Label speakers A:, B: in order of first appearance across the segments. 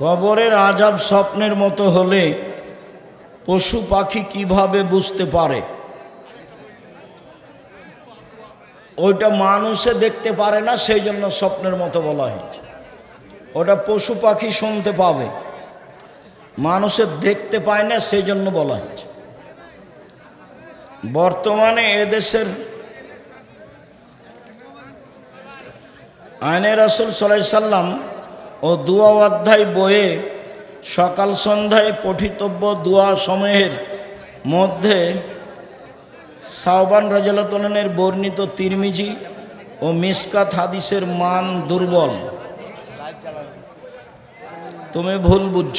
A: কবরের আজাব স্বপ্নের মতো হলে পশু পাখি কীভাবে বুঝতে পারে? ওইটা মানুষে দেখতে পারে না সেই জন্য স্বপ্নের মতো বলা হয়েছে। ওটা পশু পাখি শুনতে পাবে। মানুষে দেখতে পায় না সেই জন্য বলা হয়েছে। বর্তমানে এদেশের আইনে রাসুল সাল্লাম ও দুয়া অধ্যায় বইয়ে সকাল সন্ধ্যায় পঠিতব্য দুয়া সময়ের মধ্যে সাওবান রাজালতনের বর্ণিত তিরমিজি ও মিসকাত হাদিসের মান দুর্বল। তুমি ভুল বুঝছ।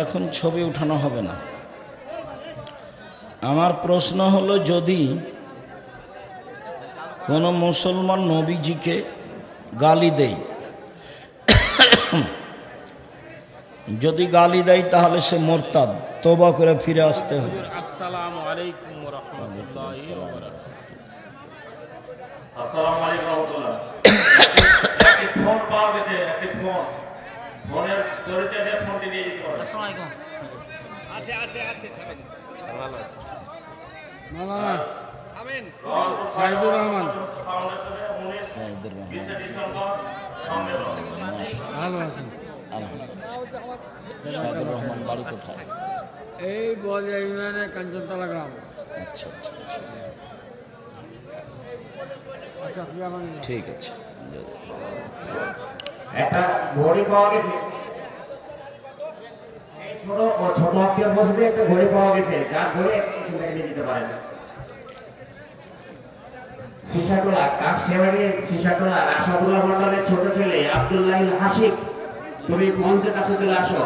A: এখন ছবি উঠানো হবে না। আমার প্রশ্ন হলো যদি কোনো মুসলমান নবীজিকে গালি দেয় যদি গালি দেয় তাহলে সে মোরতাদ তোবা করে ফিরে আসতে হবে।
B: আসসালামু আলাইকুম রহমতুল্লাহ
C: আসসালামু আলাইকুম রহমতুল্লাহ একটি ফোন পাওয়া গেছে একটি ফোন ফোনের পরিচয় দিয়ে ফোনটি নিয়ে যেতে পারবে
D: সাইদুর রহমান
C: ফাউন্ডেশনে উনিশ বিশে ডিসেম্বর সম্মেলন
D: ভালো আছেন।
A: সাইদুর রহমান বাড়ি কোথায়?
D: এই বলিয়া ইউনিয়নের কাঞ্চনতলা গ্রাম।
A: আচ্ছা আচ্ছা আচ্ছা।
D: আচ্ছা
A: ঠিক আছে।
C: একটা ঘড়ি পাওয়া গেছে। ছোট ও ছোট আত্মীয় বসে একটা ঘড়ি পাওয়া গেছে। যার ঘড়ি আপনি নিয়ে যেতে পারেন। সিসাটোলা কাকসেবাড়ি সিসাটোলা আশাদুল্লাহ মন্ডলের ছোট ছেলে আব্দুল্লাহ হাসিব তুমি মঞ্চের কাছে চলে আসো।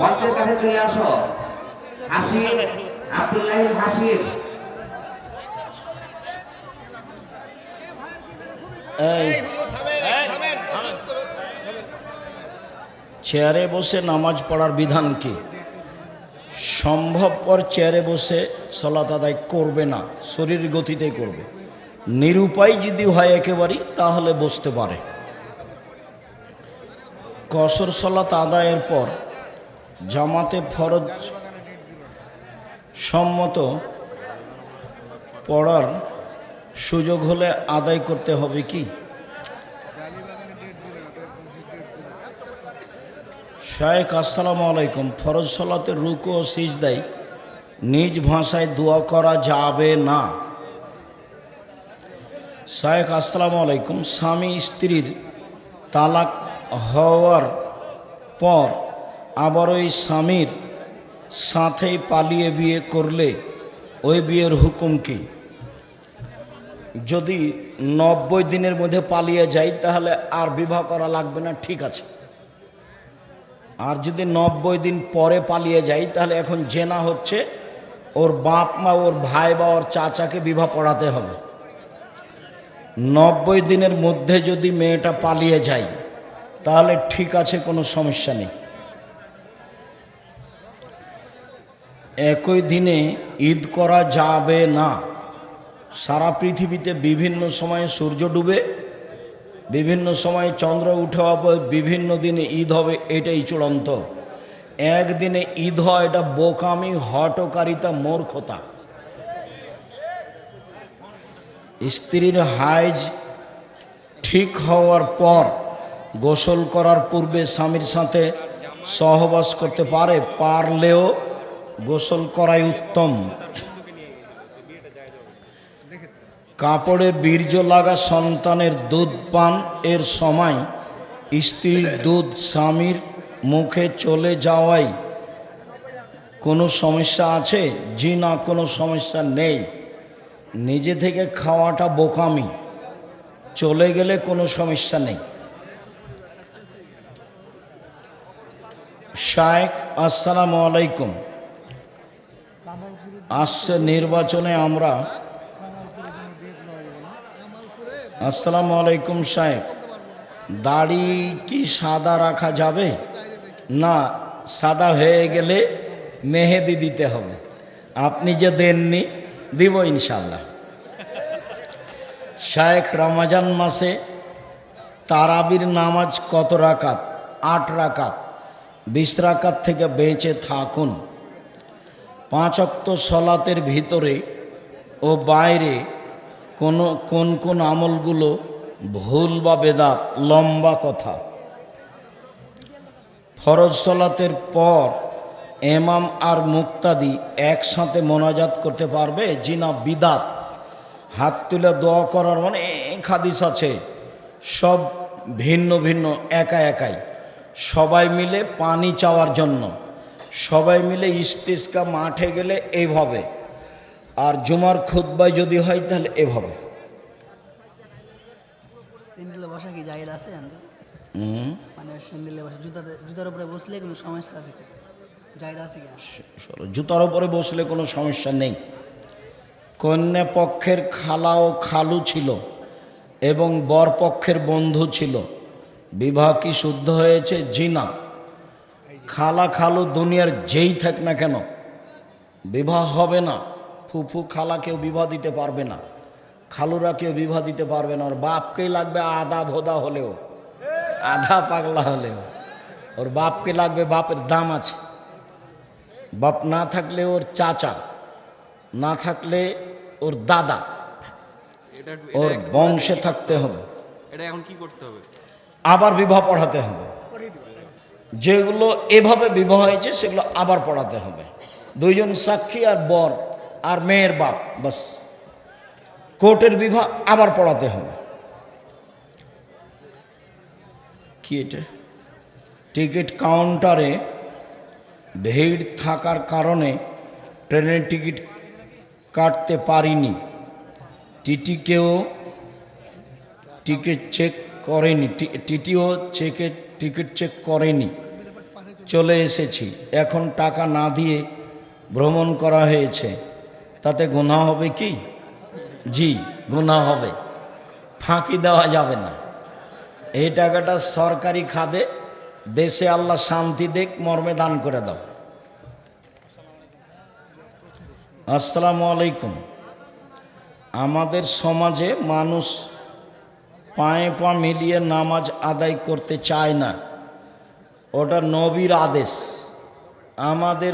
C: মঞ্চের কাছে চলে আসো। হাসিব আব্দুল্লাহ হাসিব
A: এই। চেয়ারে বসে নামাজ পড়ার বিধান কি? সম্ভবপর চেয়ারে বসে সলাত আদায় করবে না, শরীর গতিতেই করবে। নিরুপায় যদি হয় একেবারেই, তাহলে বসতে পারে। কসর সলাত আদায়ের পর জামাতে ফরজ সম্মত পড়ার সুযোগ হলে আদায় করতে হবে কি? শায়েখ, আসসালামু আলাইকুম। ফরজ সলাতে রুকু ও সিজদাই নিজ ভাষায় দোয়া করা যাবে না। শায়েখ, আসসালামু আলাইকুম। স্বামী, স্ত্রীর তালাক হওয়ার পর আবার ওই স্বামীর সাথেই পালিয়ে বিয়ে করলে ওই বিয়ের হুকুম কি? যদি নব্বই দিনের মধ্যে পালিয়ে যাই তাহলে আর বিবাহ করা লাগবে না, ঠিক আছে। আর যদি নব্বই দিন পরে পালিয়ে যাই, তাহলে এখন জেনা হচ্ছে ওর বাপ মা, ওর ভাই বা ওর চাচাকে বিবাহ পড়াতে হবে। নব্বই দিনের মধ্যে যদি মেয়েটা পালিয়ে যায়, তাহলে ঠিক আছে, কোনো সমস্যা নেই। একই দিনে ঈদ করা যাবে না। সারা পৃথিবীতে বিভিন্ন সময়ে সূর্য ডুবে বিভিন্ন সময়ে চন্দ্র উঠে বিভিন্ন দিনে ঈদ হবে, এটাই চূড়ান্ত। একদিনে ঈদ হয়, এটা বোকামি হটকারিতা মূর্খতা। স্ত্রীর হাইজ ঠিক হওয়ার পর, গোসল করার পূর্বে স্বামীর সাথে সহবাস করতে পারে, পারলেও গোসল করাই উত্তম। কাপড়ে বীর্য লাগা সন্তানের দুধ পান এর সময় স্ত্রীর দুধ স্বামীর মুখে চলে যাওয়াই কোনো সমস্যা আছে? জি না, কোনো সমস্যা নেই। নিজে থেকে খাওয়াটা বোকামি। চলে গেলে কোনো সমস্যা নেই। শায়েখ, আসসালামু আলাইকুম। আসছে নির্বাচনে আমরা আসসালামু আলাইকুম সাহেব। দাড়ি কি সাদা রাখা যাবে? না, সাদা হয়ে গেলে মেহেদি দিতে হবে। আপনি যে দেননি, দিব ইনশাল্লাহ শায়েখ রমাজান মাসে তারাবির নামাজ কত রাকাত? আট রাকাত। বিশ রাকাত থেকে বেঁচে থাকুন। পাঁচ অক্ত সলাতের ভিতরে ও বাইরে কোনো, কোন কোন আমলগুলো ভুল বা বেদাত, লম্বা কথা। ফরজ সলাতের পর এমাম আর মুক্তাদি একসাথে মোনাজাত করতে পারবে, জিনা বিদাত। হাত তুলে দোয়া করার অনেক হাদিস আছে, সব ভিন্ন ভিন্ন, একা একাই। সবাই মিলে পানি চাওয়ার জন্য, সবাই মিলে ইস্তিস্কা মাঠে গেলে এইভাবে আর জুমার খুদ্বায় যদি হয় তাহলে এভাবে।
E: বসা কি জায়েজ আছে মানে বসে জুতার উপরে বসলে কোনো সমস্যা আছে জায়েজ আছে কি
A: জুতার উপরে বসলে কোনো সমস্যা নেই। কন্যা পক্ষের খালা ও খালু ছিল এবং বর পক্ষের বন্ধু ছিল। বিবাহ কি শুদ্ধ হয়েছে? জিনা খালা খালু দুনিয়ার যেই থাক না কেন বিবাহ হবে না। ফুফু খালা কেউ বিবাহ দিতে পারবে না। খালুরা কেউ বিবাহ দিতে পারবে না। ওর বাপকেই লাগবে আধা ভোদা হলেও। আধা পাগলা হলেও। ওর বাপকে লাগবে বাপের দাম আছে। বাপ না থাকলে ওর চাচা না থাকলে ওর দাদা। ওর বংশে থাকতে হবে।
B: এটা এখন কি করতে হবে?
A: আবার বিবাহ পড়াতে হবে। যেগুলো এভাবে বিবাহ হয়েছে সেগুলো আবার পড়াতে হবে। দুইজন সাক্ষী আর বর। আর মেয়ের বাপ বাস। কোর্টের বিবাহ আবার পড়াতে হবে। কি এটা? টিকিট কাউন্টারে ভিড় থাকার কারণে ট্রেনের টিকিট কাটতে পারিনি। টিটিকেও টিকিট চেক করেনি। টিটিও চেকে টিকিট চেক করেনি। চলে এসেছি। এখন টাকা না দিয়ে ভ্রমণ করা হয়েছে। তাতে গুণা হবে কি? জি গুণা হবে। ফাঁকি দেওয়া যাবে না। এই টাকাটা সরকারি খাদে, দেশে আল্লাহ শান্তি দেখ, মর্মে দান করে দাও। আসসালামু আলাইকুম। আমাদের সমাজে মানুষ পায়ে পা মিলিয়ে নামাজ আদায় করতে চায় না। ওটা নবীর আদেশ। আমাদের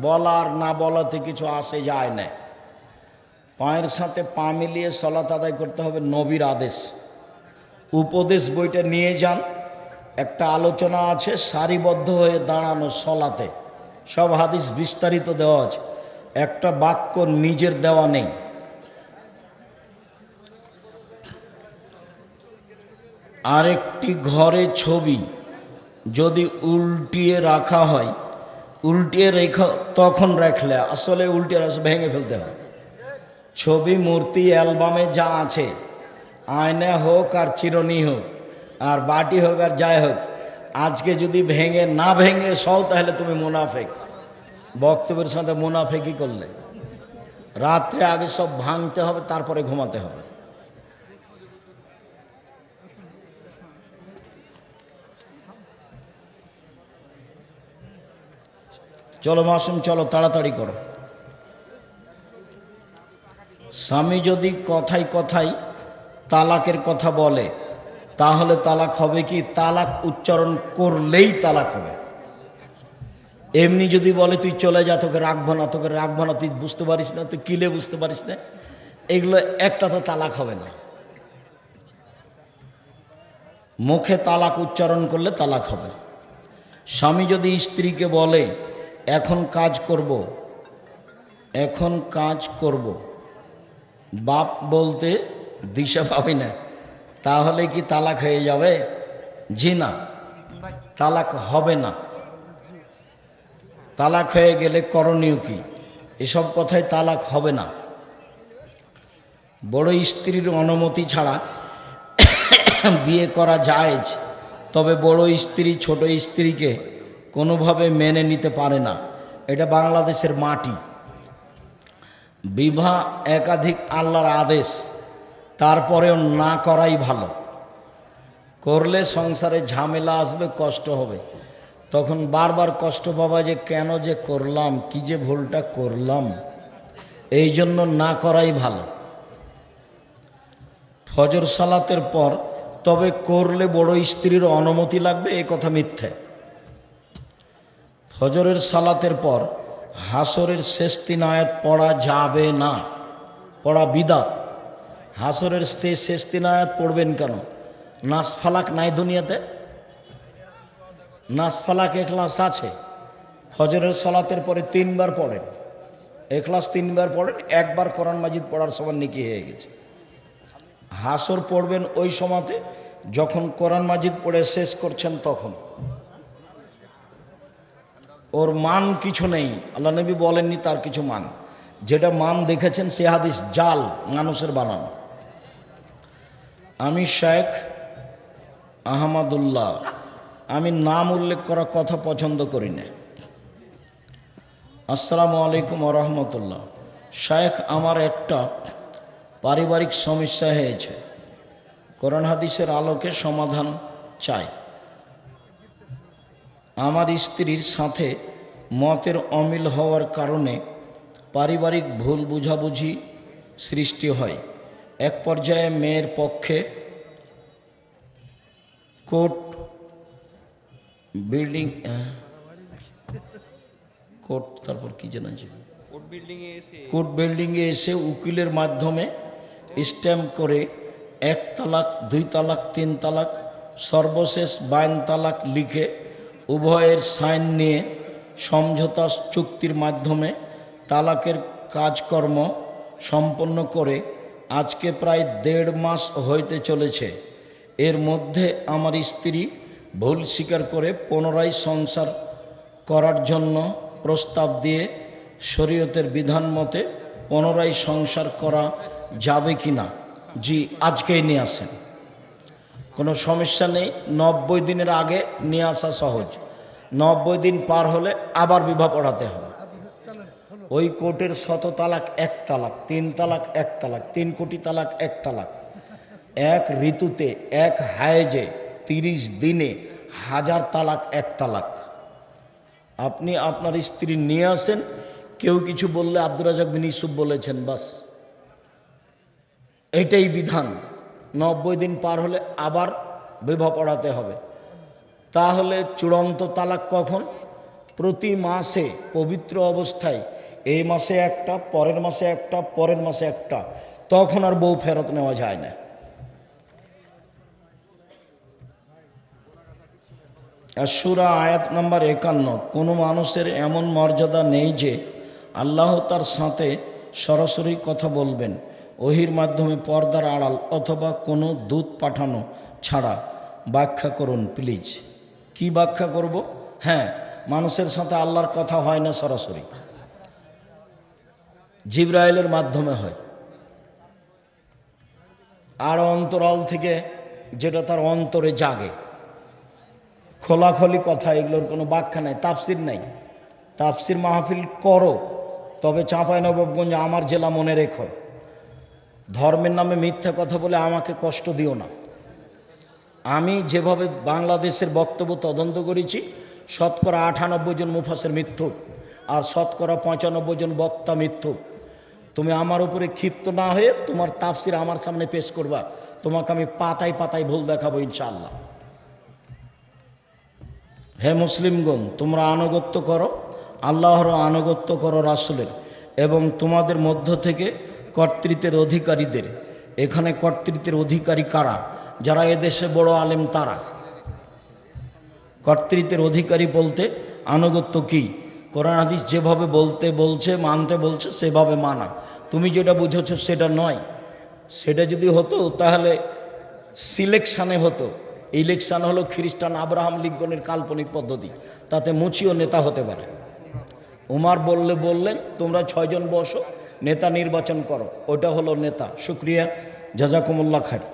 A: বলার না বলাতে কিছু আসে যায় না। পায়ের সাথে পা মিলিয়ে সলাত আদায় করতে হবে নবীর আদেশ। উপদেশ বইটা নিয়ে যান। একটা আলোচনা আছে, সারিবদ্ধ হয়ে দাঁড়ানো সলাতে। সব হাদিস বিস্তারিত দেওয়া আছে। একটা বাক্য নিজের দেওয়া নেই। আরেকটি ঘরে ছবি যদি উল্টিয়ে রাখা হয়, উল্টিয়ে রেখা তখন রাখলে, আসলে উল্টিয়ে ভেঙে ফেলতে হয় ছবি, মূর্তি, অ্যালবামে যা আছে। আয়না হোক আর চিরনি হোক, আর বাটি হোক আর যাই হোক, আজকে যদি ভেঙে না ভেঙে সও, তাহলে তুমি মুনাফেক। বক্তব্যের সাথে মুনাফেকই করলে। রাত্রে আগে সব ভাঙতে হবে, তারপরে ঘুমাতে হবে। চলো মাসুম, চলো, তাড়াতাড়ি করো। স্বামী যদি কথাই কথাই তালাকের কথা বলে, তাহলে তালাক হবে কি? তালাক উচ্চারণ করলেই তালাক হবে। এমনি যদি বলে, তুই চলে যা, তোকে রাখব না, তোকে রাখব না, তুই বুঝতে পারিস না, তুই কিলে বুঝতে পারিস না? এগুলো একটা তো তালাক হবে না। মুখে তালাক উচ্চারণ করলে তালাক হবে। স্বামী যদি স্ত্রীকে বলে, এখন কাজ করব, এখন কাজ করব। বাপ বলতে দিশা পাবি না। তাহলে কি তালাক হয়ে যাবে? জি না। তালাক হবে না। তালাক হয়ে গেলে করণীয় কি? এসব কথায় তালাক হবে না। বড় স্ত্রীর অনুমতি ছাড়া বিয়ে করা জায়েজ, তবে বড় স্ত্রী ছোট স্ত্রীকে কোনোভাবে মেনে নিতে পারে না। এটা বাংলাদেশের মাটি। বিবাহ একাধিক আল্লাহর আদেশ, তারপরেও না করাই ভালো। করলে সংসারে ঝামেলা আসবে, কষ্ট হবে। তখন বারবার কষ্ট পাবা যে, কেন যে করলাম, কি যে ভুলটা করলাম। এই জন্য না করাই ভালো। ফজর সালাতের পর তবে করলে বড় স্ত্রীর অনুমতি লাগবে, এ কথা মিথ্যে। ফজরের সালাতের পর হাসরের শেষ তিন আয়াত পড়া যাবে না, পড়া বিদাত। হাসরের শেষ তিন আয়াত পড়বেন কেন? নাস ফালাক নাই দুনিয়াতে? নাস ফালাক এখলাস আছে। ফজরের সালাতের পরে তিনবার পড়েন। এখলাস তিনবার পড়েন, একবার কোরআন মাজিদ পড়ার সবার নিকি হয়ে গেছে। হাসর পড়বেন ওই সময়তে, যখন কোরআন মাজিদ পড়ে শেষ করছেন তখন। ওর মান কিছু নেই। আল্লাহ নবী বলেননি তার কিছু মান। যেটা মান দেখেছেন, সে হাদিস জাল, মানুষের বানানো। আমি শেখ আহমদুল্লাহ। আমি নাম উল্লেখ করা কথা পছন্দ করি না। আসসালামু আলাইকুম রহমতুল্লাহ। শেখ আমার একটা পারিবারিক সমস্যা হয়েছে। কোরআন হাদিসের আলোকে সমাধান চাই। আমার স্ত্রীর সাথে মতের অমিল হওয়ার কারণে পারিবারিক ভুল বুঝাবুঝি সৃষ্টি হয়। এক পর্যায়ে মেয়ের পক্ষে কোর্ট বিল্ডিং কোর্ট তারপর কি জানা যায়
B: কোর্ট বিল্ডিংয়ে এসে
A: কোর্ট বিল্ডিংয়ে এসে উকিলের মাধ্যমে স্ট্যাম্প করে এক তালাক দুই তালাক তিন তালাক সর্বশেষ বাইন তালাক লিখে উভয়ের সাইন নিয়ে সমঝোতা চুক্তির মাধ্যমে তালাকের কাজকর্ম সম্পন্ন করে আজকে প্রায় দেড় মাস হইতে চলেছে। এর মধ্যে আমার স্ত্রী ভুল স্বীকার করে পুনরায় সংসার করার জন্য প্রস্তাব দিয়ে শরীয়তের বিধান মতে পুনরায় সংসার করা যাবে কি না জি, আজকেই নিয়ে আসেন। কোনো সমস্যা নেই। নব্বই দিনের আগে নিয়ে আসা সহজ। নব্বই দিন পার হলে আবার বিবাহ পড়াতে হবে। ওই কোর্টের শত তালাক, এক তালাক, তিন তালাক, এক তালাক, তিন কোটি তালাক, এক তালাক। এক ঋতুতে, এক হায়েজে তিরিশ দিনে হাজার তালাক, এক তালাক। আপনি আপনার স্ত্রী নিয়ে আসেন, কেউ কিছু বললে আব্দুর রাজাক বিন ইসুফ বলেছেন, বাস। এটাই বিধান। নব্বই দিন পার হলে আবার বিবাহ পড়াতে হবে। তাহলে চূড়ান্ত তালাক কখন? প্রতি মাসে পবিত্র অবস্থায়। এই মাসে একটা, পরের মাসে একটা, পরের মাসে একটা। তখন আর বউ ফেরত নেওয়া যায় না। সুরা আয়াত নাম্বার একান্ন, কোনো মানুষের এমন মর্যাদা নেই যে আল্লাহ তার সাথে সরাসরি কথা বলবেন। ওহির মাধ্যমে পর্দার আড়াল অথবা কোনো দূত পাঠানো ছাড়া ব্যাখ্যা করুন, প্লিজ। কি ব্যাখ্যা করব? হ্যাঁ মানুষের সাথে আল্লাহর কথা হয় না সরাসরি। জিব্রাইলের মাধ্যমে হয়। আর অন্তরাল থেকে যেটা তার অন্তরে জাগে। খোলাখলি কথা, এগুলোর কোনো ব্যাখ্যা নাই, তাফসির নাই। তাফসির মাহফিল করো, তবে চাঁপাই নবাবগঞ্জ আমার জেলা মনে রেখো। ধর্মের নামে মিথ্যা কথা বলে আমাকে কষ্ট দিও না। আমি যেভাবে বাংলাদেশের বক্তব্য তদন্ত করেছি, শতকরা আটানব্বই জন মুফাসের মিথ্যুক আর শতকরা পঁচানব্বই জন বক্তা মিথ্যুক তুমি আমার উপরে ক্ষিপ্ত না হয়ে তোমার তাফসির আমার সামনে পেশ করবা। তোমাকে আমি পাতায় পাতায় ভুল দেখাবো ইনশাআল্লাহ। হে মুসলিমগণ, তোমরা আনুগত্য করো আল্লাহর আনুগত্য করো রাসুলের, এবং তোমাদের মধ্য থেকে কর্তৃত্বের অধিকারীদের। এখানে কর্তৃত্বের অধিকারী কারা? যারা এদেশে বড় আলেম তারা। কর্তৃত্বের অধিকারী বলতে আনুগত্য কি? কোরআন হাদিস যেভাবে বলতে বলছে, মানতে বলছে, সেভাবে মানা। তুমি যেটা বুঝেছ সেটা নয়। সেটা যদি হতো তাহলে সিলেকশানে হতো। ইলেকশান হলো খ্রিস্টান আব্রাহাম লিঙ্কনের কাল্পনিক পদ্ধতি। তাতে মুচিও নেতা হতে পারে। উমার বললে বললেন, তোমরা ছয়জন বসো নেতা নির্বাচন করো ওটা হলো নেতা। শুক্রিয়া। জাজাকুমুল্লা খাড়ি